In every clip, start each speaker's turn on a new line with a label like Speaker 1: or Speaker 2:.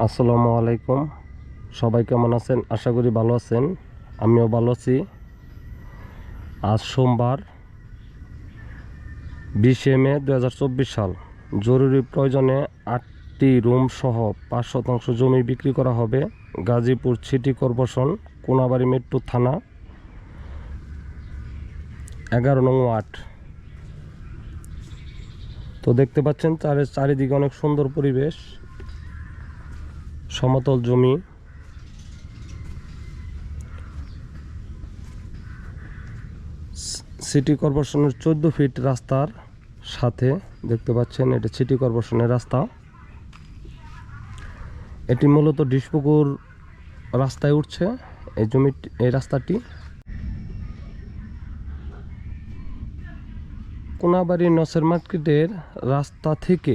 Speaker 1: আসসালামু আলাইকুম। সবাই কেমন আছেন? আশা করি ভালো আছেন। আমিও ভালো আছি। আজ সোমবার বিশে মে দু হাজার চব্বিশ সাল। জরুরি প্রয়োজনে আটটি রুম সহ পাঁচ শতাংশ জমি বিক্রি করা হবে। Gazipur city corporation, Konabari metro থানা, এগারো নং ওয়ার্ড। তো দেখতে পাচ্ছেন চারি চারিদিকে অনেক সুন্দর পরিবেশ। সমতল জমি। সিটি কর্পোরেশনের চোদ্দ ফিট রাস্তার সাথে দেখতে পাচ্ছেন, এটা সিটি কর্পোরেশনের রাস্তা। এটি মূলত ডিশপুকুর রাস্তায় উঠছে, এই জমি এই রাস্তাটি। কোনাবাড়ি নসের মার্কেটের রাস্তা থেকে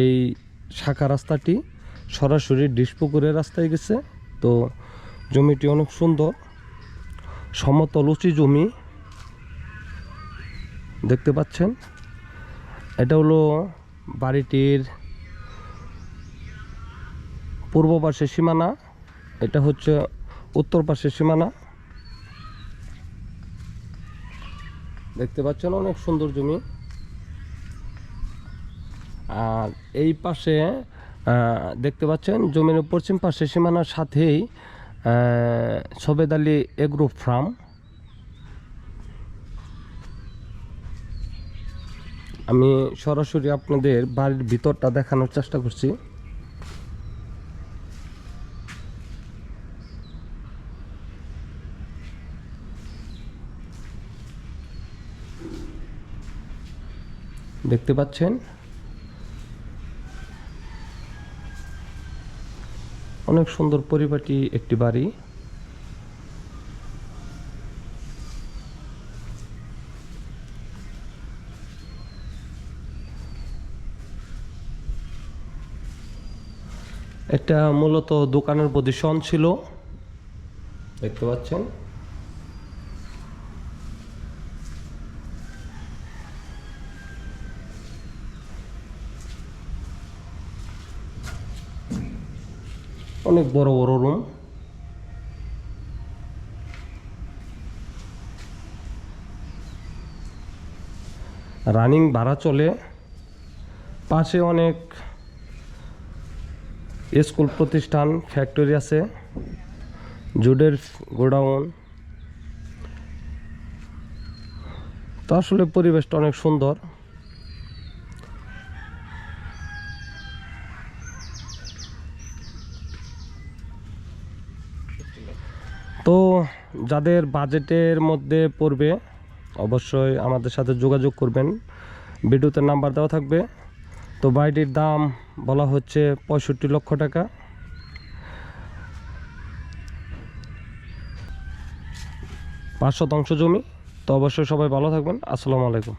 Speaker 1: এই শাখা রাস্তাটি সরাসরি ডিসপুকুরের রাস্তায় গেছে। তো জমিটি অনেক সুন্দর। সমতল উঁচু জমি। দেখতে পাচ্ছেন? এটা হলো বাড়িটির পূর্ব পাশের সীমানা। এটা হচ্ছে উত্তর পাশের সীমানা। দেখতে পাচ্ছেন অনেক সুন্দর জমি। আর এই পাশে দেখতে পাচ্ছেন, জমির পশ্চিম পাশে সীমানার সাথেই সবেদ আলী এগ্রো ফার্ম। আমি সরাসরি আপনাদের বাড়ির ভিতরটা দেখানোর চেষ্টা করছি। দেখতে পাচ্ছেন? অনেক সুন্দর পরিপাটি একটি বাড়ি। এটা মূলত দোকানের পজিশন ছিল। দেখতে পাচ্ছেন? অনেক বড় বড় রুম রানিং ভাড়া চলে। পাশে অনেক স্কুল প্রতিষ্ঠান ফ্যাক্টরি আছে। জুডের গোডাউন তো আসলে পরিবেশটা অনেক সুন্দর। তো যাদের বাজেটের মধ্যে পড়বে, অবশ্যই আমাদের সাথে যোগাযোগ করবেন। ভিডিওতে নাম্বার দেওয়া থাকবে। তো বাড়িটির দাম বলা হচ্ছে পঁয়ষট্টি লক্ষ টাকা। পাঁচ শতাংশ জমি। তো অবশ্যই সবাই ভালো থাকবেন। আসসালামু আলাইকুম।